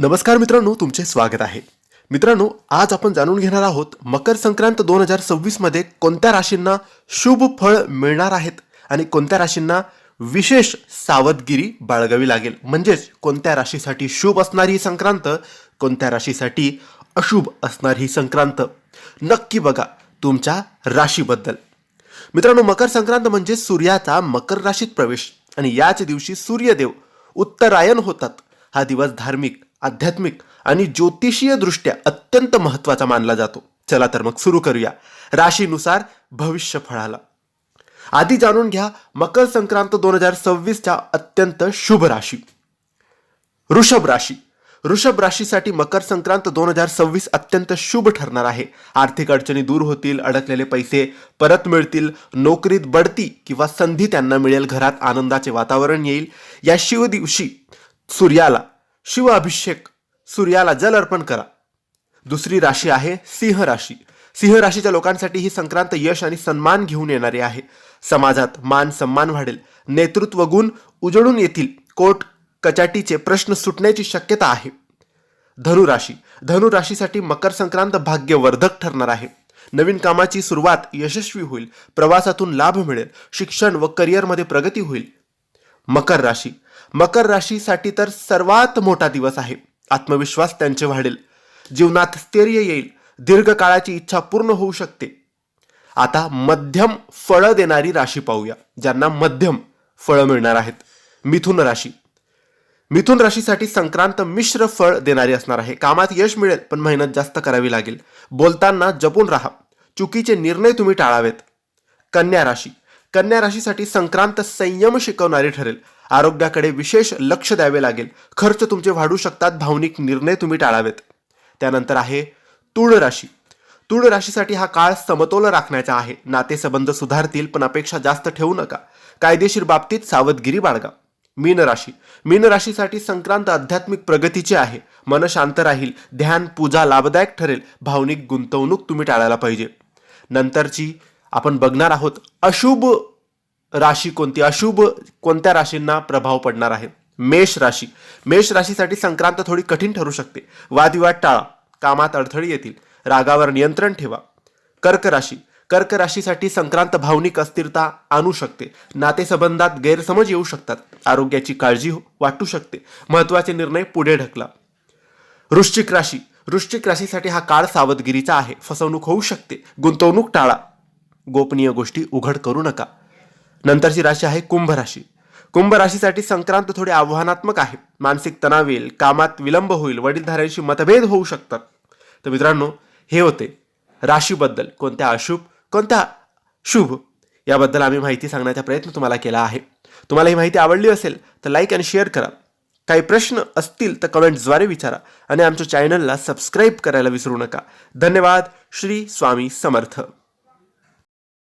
नमस्कार मित्रांनो तुमचे स्वागत आहे. मित्रांनो आज आपण जाणून घेणार आहोत मकर संक्रांत दोन हजार सव्वीसमध्ये कोणत्या राशींना शुभ फळ मिळणार आहेत आणि कोणत्या राशींना विशेष सावधगिरी बाळगावी लागेल. म्हणजेच कोणत्या राशीसाठी शुभ असणारी ही संक्रांत कोणत्या राशीसाठी अशुभ असणारी ही संक्रांत. नक्की बघा तुमच्या राशीबद्दल. मित्रांनो मकर संक्रांत म्हणजे सूर्याचा मकर राशीत प्रवेश आणि याच दिवशी सूर्यदेव उत्तरायण होतात. हा दिवस धार्मिक आध्यात्मिक आणि ज्योतिषीय दृष्ट्या अत्यंत महत्त्वाचा मानला जातो. चला तर मग सुरू करूया. राशीनुसार भविष्य फळाला. आधी जाणून घ्या मकर संक्रांत दोन हजार सव्वीसच्या अत्यंत शुभ राशी. वृषभ राशी. वृषभ राशीसाठी मकर संक्रांत दोन हजार सव्वीस अत्यंत शुभ ठरणार आहे. आर्थिक अडचणी दूर होतील अडकलेले पैसे परत मिळतील नोकरीत बढती किंवा संधी त्यांना मिळेल घरात आनंदाचे वातावरण येईल. या शिव दिवशी सूर्याला शिव अभिषेक सूर्याला जल अर्पण करा. दुसरी राशी आहे सिंह राशी. सिंह राशीच्या लोकांसाठी ही संक्रांत यश आणि सन्मान घेऊन येणारी आहे. समाजात मान सन्मान वाढेल. नेतृत्व गुण उजळून येतील. कोर्ट कचाटीचे प्रश्न सुटण्याची शक्यता आहे. धनुराशी धनुराशीसाठी मकर संक्रांत भाग्यवर्धक ठरणार आहे. नवीन कामाची सुरुवात यशस्वी होईल. प्रवासातून लाभ मिळेल. शिक्षण व करिअरमध्ये प्रगती होईल. मकर राशी. मकर राशीसाठी तर सर्वात मोठा दिवस आहे. आत्मविश्वास त्यांचे वाढेल. जीवनात स्थैर्य येईल. दीर्घकाळाची इच्छा पूर्ण होऊ शकते. आता मध्यम फळं देणारी राशी पाहूया ज्यांना मध्यम फळं मिळणार आहेत. मिथुन राशी. मिथुन राशीसाठी संक्रांत मिश्र फळ देणारी असणार आहे. कामात यश मिळेल पण मेहनत जास्त करावी लागेल. बोलताना जपून राहा. चुकीचे निर्णय तुम्ही टाळावेत. कन्या राशी. कन्या राशीसाठी संक्रांत संयम शिकवणारी ठरेल. आरोग्याकडे विशेष लक्ष द्यावे लागेल. खर्च तुमचे वाढू शकतात. भावनिक निर्णय तुम्ही टाळावेत. त्यानंतर आहे तुळ राशी. तुळ राशीसाठी हा काळ समतोल राखण्याचा आहे. नातेसंबंध सुधारतील पण अपेक्षा जास्त ठेवू नका. कायदेशीर बाबतीत सावधगिरी बाळगा. मीन राशी. मीन राशीसाठी संक्रांत आध्यात्मिक प्रगतीची आहे. मन शांत राहील. ध्यान पूजा लाभदायक ठरेल. भावनिक गुंतवणूक तुम्ही टाळायला पाहिजे. नंतरची आपण बघणार आहोत अशुभ राशी कोणती? अशुभ कोणत्या राशींना प्रभाव पडणार आहे? मेष राशी. मेष राशीसाठी संक्रांत थोडी कठीण ठरू शकते. वादविवाद टाळा. कामात अडथळे येतील. रागावर नियंत्रण ठेवा. कर्क राशी. कर्क राशीसाठी संक्रांत भावनिक अस्थिरता आणू शकते. नातेसंबंधात गैरसमज येऊ शकतात. आरोग्याची काळजी वाटू शकते. महत्त्वाचे निर्णय पुढे ढकला. वृश्चिक राशी. वृश्चिक राशीसाठी हा काळ सावधगिरीचा आहे. फसवणूक होऊ शकते. गुंतवणूक टाळा. गोपनीय गोष्टी उघड करू नका. नंतरची राशी आहे कुंभ राशी. कुंभ राशीसाठी संक्रांत थोडे आव्हानात्मक आहे. मानसिक तणाव येईल कामात विलंब होईल वडीलधाऱ्यांशी मतभेद होऊ शकतात. तर मित्रांनो हे होते राशीबद्दल. कोणत्या अशुभ कोणत्या शुभ? याबद्दल आम्ही माहिती सांगण्याचा प्रयत्न तुम्हाला केला आहे. तुम्हाला ही माहिती आवडली असेल तर लाईक आणि शेअर करा. काही प्रश्न असतील तर कमेंट्सद्वारे विचारा. आणि आमच्या चॅनलला सबस्क्राईब करायला विसरू नका. धन्यवाद. श्री स्वामी समर्थ.